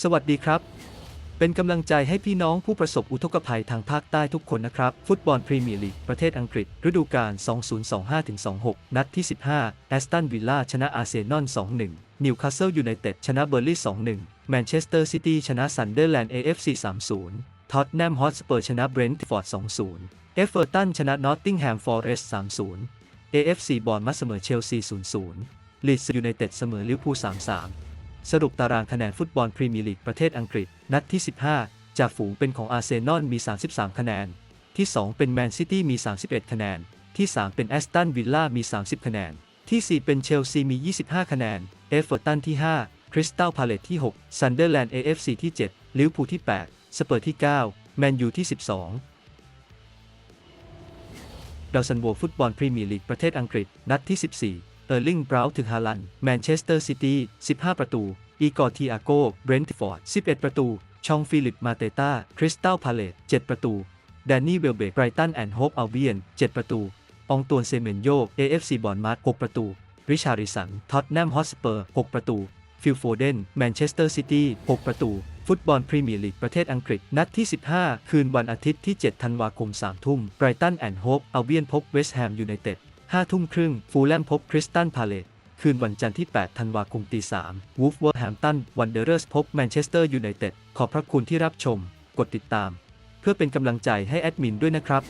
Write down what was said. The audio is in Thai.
สวัสดีครับ เป็นกำลังใจให้พี่น้องผู้ประสบอุทกภัยทางภาคใต้ทุกคนนะครับ ฟุตบอลพรีเมียร์ลีกประเทศอังกฤษ ฤดูกาล 2025-26 นัดที่ 15 แอสตันวิลล่าชนะอาร์เซนอล 2-1 นิวคาสเซิลยูไนเต็ดชนะเบอร์ลี่ 2-1 แมนเชสเตอร์ซิตี้ชนะซันเดอร์แลนด์ AFC 3-0 ท็อตแนมฮอตสเปอร์ชนะเบรนท์ฟอร์ด 2-0 เอฟเวอร์ตันชนะนอตติงแฮมฟอเรสต์ 3-0 AFC บอร์มัสเสมอเชลซี 0-0 ลีดส์ยูไนเต็ดเสมอลิเวอร์พูล 3-3 สรุปตารางคะแนนฟุตบอลพรีเมียร์ลีกประเทศอังกฤษ นัดที่ 15 จากฝูงเป็นของอาร์เซนอลมี 33 คะแนน ที่ 2 เป็นแมนซิตี้มี 31 คะแนน ที่ 3 เป็นแอสตันวิลล่ามี 30 คะแนน ที่ 4 เป็นเชลซีมี 25 คะแนน เอฟเวอร์ตันที่ 5 คริสตัลพาเลตที่ 6 ซันเดอร์แลนด์ AFC ที่ 7 ลิเวอร์พูลที่ 8 สเปอร์ที่ 9 แมนยูที่ 12ดาวซันโวฟุตบอลพรีเมียร์ลีกประเทศอังกฤษ นัดที่ 14 เออร์ลิงบราวน์ถึงฮาลัน แมนเชสเตอร์ซิตี้ 15 ประตู อีกอร์ทีอาโกเบรนท์ฟอร์ด 11 ประตู ชองฟิลิป มาเตตาคริสตัลพาเลต7ประตู แดนนี่ เวลเบกไบรตัน แอนด์โฮปอัลเบียน 7 ประตูอองตวนเซเมนโย AFC บอร์นมัด6ประตู ริชาริสัน ท็อตแนม ฮอสเปอร์ 6 ประตู ฟิลโฟเดน แมนเชสเตอร์ซิตี้ 6 ประตู ฟุตบอลพรีเมียร์ลีก ประเทศอังกฤษ นัดที่ 15 คืนวันอาทิตย์ที่ 7 ธันวาคม 3 ทุ่ม ไบรตัน แอนด์โฮปอัลเบียน พบ เวสต์แฮม ยูไนเต็ด5ทุ่มครึ่ง ฟูลแลม พบ คริสตันพาเลต คืนวันจันทร์ที่ 8 ธันวาคมตี3วูฟเวอร์แฮมตันวันเดอร์เรสพบแมนเชสเตอร์ยูไนเต็ดขอบพระคุณที่รับชม กดติดตาม เพื่อเป็นกำลังใจให้แอดมินด้วยนะครับ